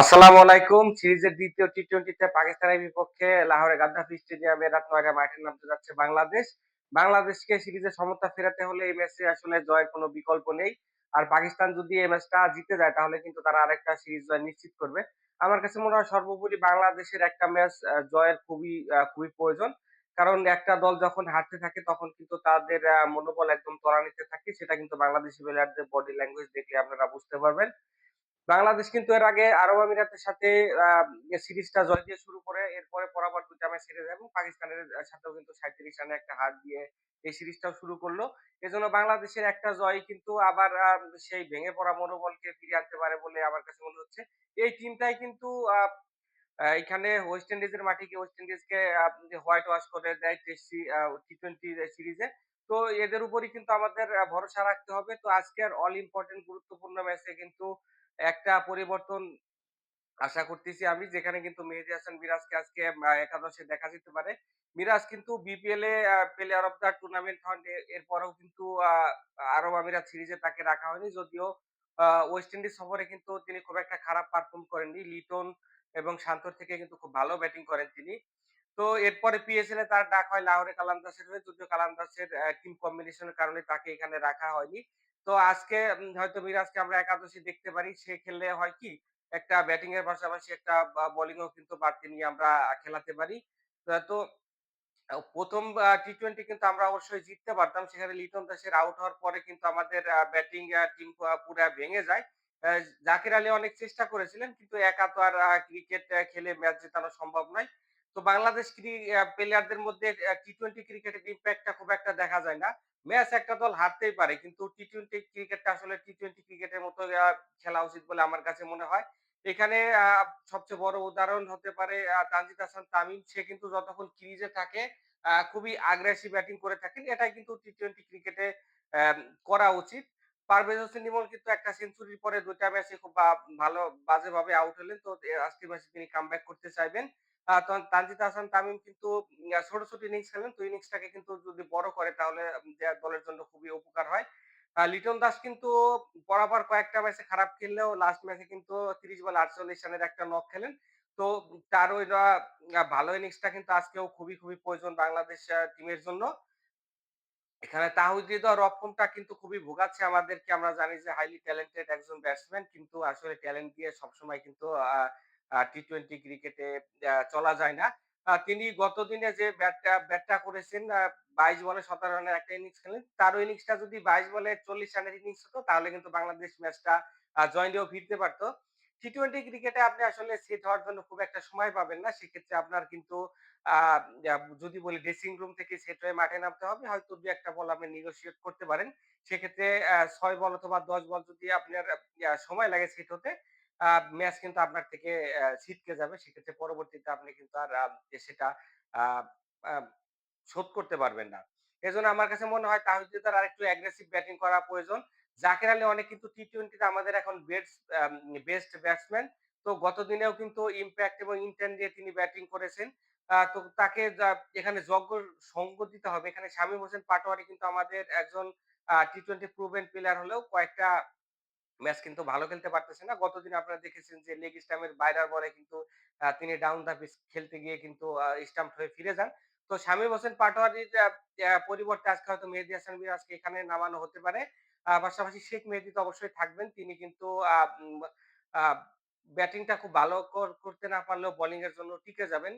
আসসালামু আলাইকুম, সিরিজের দ্বিতীয় টি টোয়েন্টিতে পাকিস্তানের বিপক্ষে গাদ্দাফি স্টেডিয়ামে রাত নয়টায় মাঠে নামতে যাচ্ছে বাংলাদেশ। বাংলাদেশকে সিরিজে সমতা ফেরাতে হলে এই ম্যাচে আসলে জয়ের কোনো বিকল্প নেই। আর পাকিস্তান যদি এই ম্যাচটা জিতে যায়, তাহলে কিন্তু তারা আরেকটা সিরিজ জয় নিশ্চিত করবে। আমার কাছে মনে হয় সর্বোপরি বাংলাদেশের একটা ম্যাচ জয়ের খুবই খুবই প্রয়োজন। কারণ একটা দল যখন হারতে থাকে, তখন কিন্তু তাদের মনোবল একদম ত্বরান্বিত থাকে। সেটা কিন্তু বাংলাদেশি প্লেয়ারদের বডি ল্যাঙ্গুয়েজ দেখলে আপনারা বুঝতে পারবেন। বাংলাদেশ কিন্তু এর আগে আরব আমিরাতের সাথে সিরিজটা জয় দিয়ে শুরু করে, এরপরে পরাপর দুইটা ম্যাচ হেরে যায় এবং পাকিস্তানের সাথেও কিন্তু সাঁইত্রিশ রানে একটা হার দিয়ে এই সিরিজটাও শুরু করল। এজন্য বাংলাদেশের একটা জয় কিন্তু আবার সেই ভেঙে পড়া মনোবলকে ফিরিয়ে আনতে পারে বলে আমার কাছে মনে হচ্ছে। এই টিমটাই কিন্তু এখানে ওয়েস্ট ইন্ডিজের গিয়ে ওয়েস্ট ইন্ডিজকে হোয়াইট ওয়াশ করে দেয় টি টোয়েন্টি সিরিজে। তো এদের উপরই কিন্তু আমাদের ভরসা রাখতে হবে। তো আজকের অল ইম্পর্টেন্ট গুরুত্বপূর্ণ ম্যাচে কিন্তু একটা পরিবর্তন আশা করতেছি আমি, যেখানে কিন্তু মেহেদী হাসান মিরাজকে আজকে একাদশে দেখা যেতে পারে। মিরাজ কিন্তু বিপিএল এ প্লেয়ার অফ দ্য টুর্নামেন্ট হন। এরপরেও কিন্তু আরব আমিরাত সিরিজে তাকে রাখা হয়নি। যদিও ওয়েস্ট ইন্ডিজ সফরে কিন্তু তিনি খুব একটা খারাপ পারফর্ম করেননি। লিটন এবং শান্তর থেকে কিন্তু খুব ভালো ব্যাটিং করেন তিনি। তো এরপরে পিএসএল এ তার ডাক হয় লাহোরে কালান্দার্সের হয়ে। যদিও কালান্দার্সের অ্যা টিম কম্বিনেশন এর কারণে তাকে এখানে রাখা হয়নি। তো আজকে হয়তো মিরাজকে আমরা একাদশে দেখতে পারি। সে খেললে হয় কি, একটা ব্যাটিং এর পাশাপাশি একটা বোলিং ও কিন্তু বাড়তি নিয়ে আমরা খেলাতে পারি। তো আ ১ম আ টি-টোয়েন্টি কিন্তু আমরা অবশ্যই জিততে পারতাম। সেখানে লিটন দাসের আউট হওয়ার পরে কিন্তু আমাদের ব্যাটিং টিম পুরো ভেঙে যায়। জাকির আলী অনেক চেষ্টা করেছিলেন, কিন্তু একা তো আর ক্রিকেট খেলে ম্যাচ জেতানো সম্ভব নয়। তো বাংলাদেশ প্লেয়ারদের মধ্যে টি-টোয়েন্টি ক্রিকেটের ইমপ্যাক্টটা খুব একটা দেখা যায় না। ম্যাচ একটা দল হারতেই পারে, কিন্তু টি-টোয়েন্টি ক্রিকেটটা আসলে টি-টোয়েন্টি ক্রিকেটের মতো খেলা উচিত বলে আমার কাছে মনে হয়। এখানে সবচেয়ে বড় উদাহরণ হতে পারে তানজিদ হাসান তামিম। সে কিন্তু যতক্ষণ ক্রিজে থাকে খুবই আগ্রাসী ব্যাটিং করে থাকেন। এটাই কিন্তু টি-টোয়েন্টি ক্রিকেটে অ্যাম করা উচিত। পারভেজ হোসেন ইমন কিন্তু একটা সেঞ্চুরির পরে দুইটা ম্যাচে খুব ভালো, বাজেভাবে আউট হলেন। তো আজকের ম্যাচে তিনি কামব্যাক করতে চাইবেন। তানজিদ হাসান তামিম কিন্তু ছোট, ছোট ইনিংস খেলেন। তো ইনিংসটাকে কিন্তু যদি বড় করে তাহলে দলের জন্য খুবই উপকার হয়। লিটন দাস কিন্তু পরপর কয়েকটা ম্যাচে খারাপ খেললেও লাস্ট ম্যাচে কিন্তু ৩০ বলে ৪৮ রানের একটা নক খেলেন। তো তার ওইটা আ ভালো ইনিংসটা কিন্তু আজকেও খুবই, খুবই প্রয়োজন বাংলাদেশ টিমের জন্য। এখানে তাহিদ রক্ষণটা কিন্তু খুবই ভোগাচ্ছে আমাদেরকে। আমরা জানি যে হাইলি ট্যালেন্টেড একজন ব্যাটসম্যান কিন্তু আসলে ট্যালেন্ট দিয়ে সবসময় কিন্তু আ আ টি-টোয়েন্টি ক্রিকেটে চলা যায় না। তিনি গত দিনে যে ব্যাটটা ব্যাটটা করেছেন ২২ বলে ১৭ রানের একটা ইনিংস খেলেন। তারও ইনিংসটা যদি ২২ বলে ৪০ রানের ইনিংস হতো তাহলে কিন্তু বাংলাদেশ ম্যাচটা আ জয় নিয়েও ফিরতে পারত। টি-টোয়েন্টি ক্রিকেটে আপনি আসলে সেট হওয়ার জন্য খুব একটা সময় পাবেন না। সেক্ষেত্রে আপনার কিন্তু যদি বলি ড্রেসিং রুম থেকে সেট হয়ে মাঠে নামতে হবে। হয়তো ২-১ টা বল আপনি নেগোশিয়েট করতে পারেন। সেক্ষেত্রে ৬ বল অথবা ১০ বল যদি আপনার সময় লাগে সেট হতে, ম্যাচ কিন্তু আপনার থেকে ছিটকে যাবে। সেক্ষেত্রে পরবর্তীতে আপনি কিন্তু আর সেটা শোধ করতে পারবেন না। এজন্য আমার কাছে মনে হয় তাহিদ হৃদয়ের আরেকটু অ্যাগ্রেসিভ ব্যাটিং করা প্রয়োজন। জাকের আলী অনেক কিন্তু টি-টোয়েন্টি তে আমাদের এখন বেস্ট বেস্ট ব্যাটসম্যান। তো গত দিনেও কিন্তু ইমপ্যাক্ট এবং ইনটেন্ট দিয়ে তিনি ব্যাটিং করেছেন। তো তাকে এখানে যজ্ঞ সঙ্গ দিতে হবে। এখানে শামীম হোসেন পাটোয়ারি কিন্তু আমাদের একজন, আ টি-টোয়েন্টি প্রুভেন প্লেয়ার হলেও কয়েকটা ম্যাচ কিন্তু ভালো খেলতে পারতেছে না। গতদিন আপনারা দেখেছেন যে লেগ স্টাম্পের বাইরের বলে কিন্তু তিনি ডাউন দ্য পিচ খেলতে গিয়ে কিন্তু আ স্টাম্পড হয়ে ফিরে যান। তো শামীম হোসেন পাটোয়ারির পরিবর্তে আজকে হয়তো মেহেদী হাসান মিরাজকে এখানে নামানো হতে পারে। পাশাপাশি শেখ মেহেদী তো অবশ্যই থাকবেন। তিনি কিন্তু ব্যাটিংটা খুব ভালো কর, করতে না পারলেও বোলিং এর জন্য টিকে যাবেন।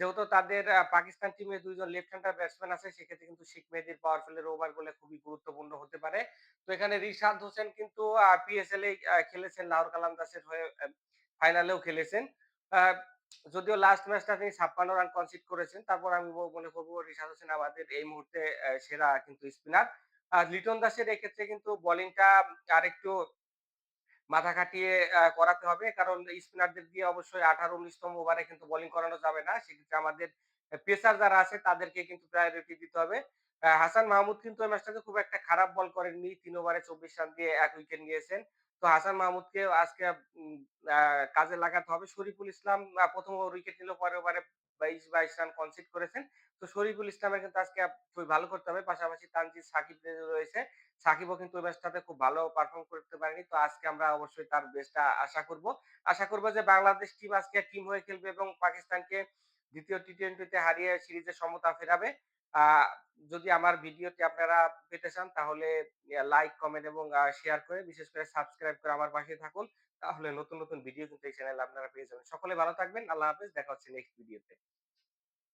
যেহেতু তাদের পাকিস্তান টিমে ২ জন লেফট হ্যান্ডার ব্যাটসম্যান আছে, সেক্ষেত্রে কিন্তু শেখ মেহেদীর পাওয়ার এর ওভারগুলো খুবই গুরুত্বপূর্ণ হতে পারে। তো এখানে রিশাদ হোসেন কিন্তু পিএসএল এ খেলেছেন লাহোর কালান্দার্সের হয়ে ফাইনালেও খেলেছেন। যদিও লাস্ট ম্যাচটা তিনি ৫৬ রান কনসিড করেছেন। তারপর আমি মনে করব রিশাদ হোসেন আমাদের এই মুহূর্তে সেরা কিন্তু স্পিনার। আর লিটন দাসের এক্ষেত্রে কিন্তু বোলিংটা আরেকটু মাথা খাটিয়ে করাতে হবে। কারণ স্পিনারদের দিয়ে অবশ্যই আঠারো উনিশতম ওভারে কিন্তু বোলিং করানো যাবে না। সেক্ষেত্রে আমাদের পেসার যারা আছে তাদেরকে কিন্তু প্রায়োরিটি দিতে হবে। হাসান মাহমুদ কিন্তু ওই ম্যাচটাতে খুব একটা খারাপ বল করেননি। ৩ ওভারে ২৪ রান দিয়ে ১ উইকেট নিয়েছেন। তো হাসান মাহমুদকে আজকে কাজে লাগাতে হবে। শরীফুল ইসলাম ১ম ওভার উইকেট নিলেও পরের ওভারে ২০-২২ রান কনসিড করেছেন। তো শরীফুল ইসলামের কিন্তু আজকে খুবই ভালো করতে হবে। পাশাপাশি তানজিদ সাকিব রয়েছে, সাকিবও কিন্তু ওই ম্যাচটাতে খুব ভালো পারফর্ম করতে পারেনি। তো আজকে আমরা অবশ্যই তার বেস্টটা আশা করব। আশা করব যে বাংলাদেশ টিম আজকে টিম হয়ে খেলবে এবং পাকিস্তানকে দ্বিতীয় টি-টোয়েন্টি তে হারিয়ে সিরিজে সমতা ফেরাবে। যদি আমার ভিডিওটি আপনারা পেতে চান তাহলে লাইক, কমেন্ট এবং শেয়ার করে বিশেষ করে সাবস্ক্রাইব করে আমার পাশে থাকুন। তাহলে নতুন, নতুন ভিডিও কিন্তু এই চ্যানেলে আপনারা পেয়ে যাবেন। সকলে ভালো থাকবেন। আল্লাহ হাফেজ। দেখা হচ্ছে নেক্সট ভিডিওতে।